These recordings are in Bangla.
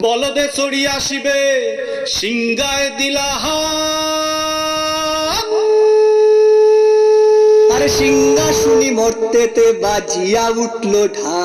বলদে চড়ি আসিবে সিংগায় দিলাহা আরে সিংহা শুনি মরতেতে বাজিয়া উঠল ঢা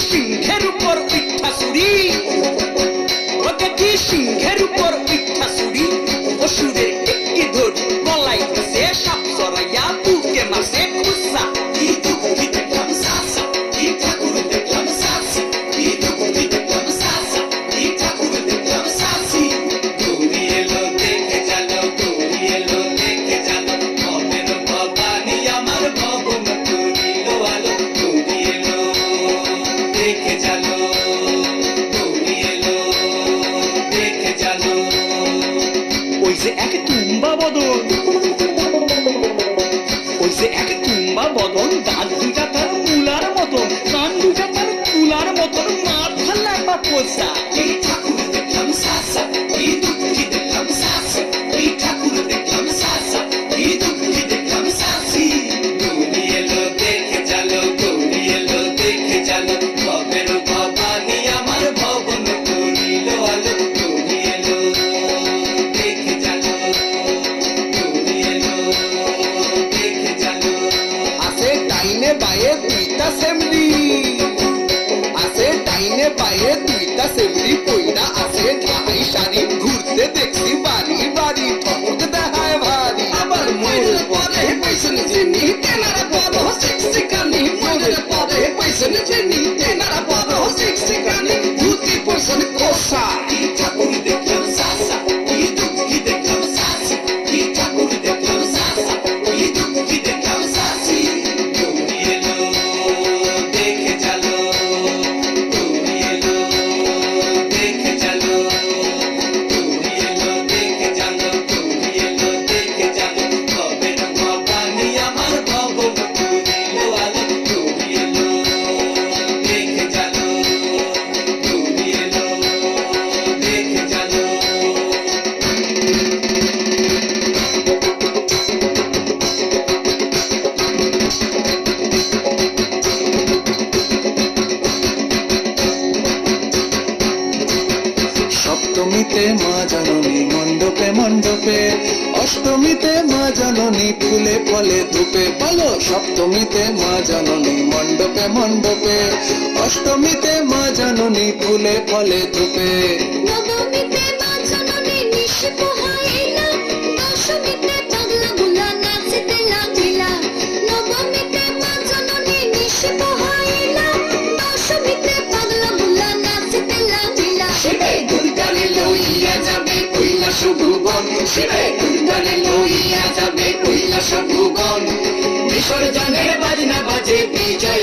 সিংহের উপর পিঠা চুরি যে এক তুম্বা বদল ওই যে এক পায়ে দিতাছে অষ্টমীতে মা জননী, মণ্ডপে মণ্ডপে। অষ্টমীতে মা জাননি, ফুলে ফলে ধূপে। বলো, সপ্তমীতে মা জাননি, মণ্ডপে মণ্ডপে। অষ্টমীতে মা জাননি, ফুলে ফলে ধূপে। নবমীতে শিবে গানে লইয়া যাবে কৈলাস ভুবন বিসর্জনের বাজনা বাজে বিজয়।